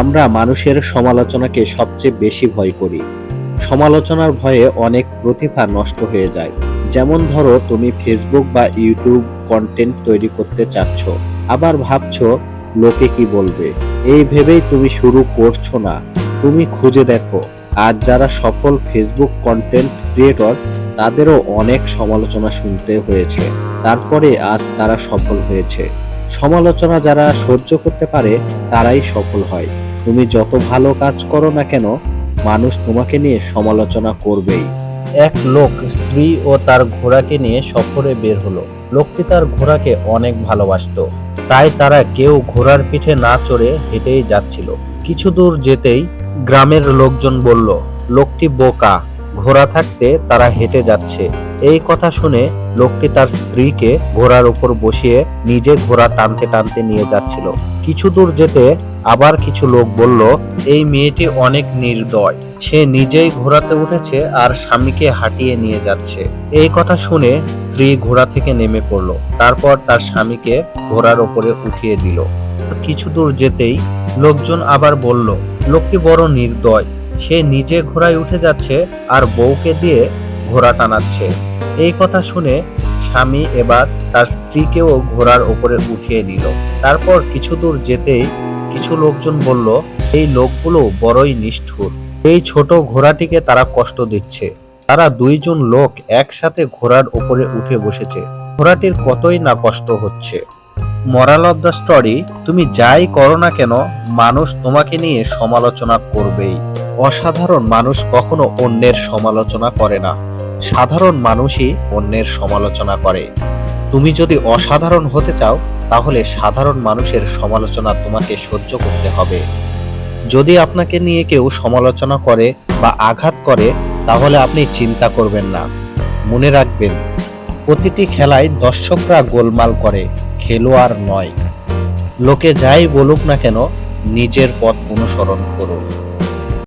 আমরা মানুষের সমালোচনাকে সবচেয়ে বেশি ভয় করি। সমালোচনার ভয়ে অনেক প্রতিভা নষ্ট হয়ে যায়। যেমন ধরো, তুমি ফেসবুক বা ইউটিউব কন্টেন্ট তৈরি করতে চাচ্ছ। আবার ভাবছ, লোকে কি বলবে? এই ভেবেই তুমি শুরু করছ না। তুমি খুঁজে দেখো। আজ যারা সফল ফেসবুক কন্টেন্ট ক্রিয়েটর তাদেরও অনেক সমালোচনা শুনতে হয়েছে। তারপরে আজ তারা সফল হয়েছে। সমালোচনা যারা সহ্য করতে পারে, তারাই সফল হয়। তুমি যত ভালো কাজ করো না কেন, মানুষ তোমাকে নিয়ে সমালোচনা করবেই। এক লোক স্ত্রী ও তার ঘোড়াকে নিয়ে সফরে বের হলো। লোকটি তার ঘোড়াকে অনেক ভালোবাসতো। তাই তারা কেউ ঘোড়ার পিঠে না চড়ে হেঁটেই যাচ্ছিল। কিছু দূর যেতেই গ্রামের লোকজন বলল, লোকটি বোকা। ঘোড়া থাকতে তারা হেঁটে যাচ্ছে। এই কথা শুনে লোকটি তার স্ত্রীকে ঘোড়ার উপর বসিয়ে নিজে ঘোড়া টানতে টানতে নিয়ে যাচ্ছিল। কিছু দূর যেতে আবার কিছু লোক বলল, এই মেয়েটি অনেক নির্দয়। সে নিজেই ঘোড়াতে উঠেছে আর স্বামীকে হাঁটিয়ে নিয়ে যাচ্ছে। এই কথা শুনে স্ত্রী ঘোড়া থেকে নেমে পড়ল। তারপর তার স্বামীকে ঘোড়ার উপরে উঠিয়ে দিল। কিছু দূর যেতেই লোকজন আবার বলল, লোকটি বড় নির্দয়। সে নিজে ঘোড়ায় উঠে যাচ্ছে আর বউকে দিয়ে ঘোড়া টানাচ্ছে। এই কথা শুনে স্বামী এবার তার স্ত্রীকেও ঘোড়ার উপরে উঠিয়ে দিল। তারপর কিছু দূর যেতেই কিছু লোকজন বলল, এই লোকগুলো বড়ই নিষ্ঠুর। এই ছোট ঘোড়াটিকে তারা কষ্ট দিচ্ছে। তারা দুইজন লোক একসাথে ঘোড়ার উপরে উঠে বসেছে। ঘোড়াটির কতই না কষ্ট হচ্ছে। মরাল অব দ্য স্টোরি, তুমি যাই করো না কেন, মানুষ তোমাকে নিয়ে সমালোচনা করবেই। অসাধারণ মানুষ কখনো অন্যের সমালোচনা করে না। সাধারণ মানুষই অন্যের সমালোচনা করে। তুমি যদি অসাধারণ হতে চাও, তাহলে সাধারণ মানুষের সমালোচনা তোমাকে সহ্য করতে হবে। যদি আপনাকে নিয়ে কেউ সমালোচনা করে বা আঘাত করে, তাহলে আপনি চিন্তা করবেন না। মনে রাখবেন, প্রতিটি খেলায় দর্শকরা গোলমাল করে, খেলোয়াড় নয়। লোকে যাই বলুক না কেন, নিজের পথ অনুসরণ করুন।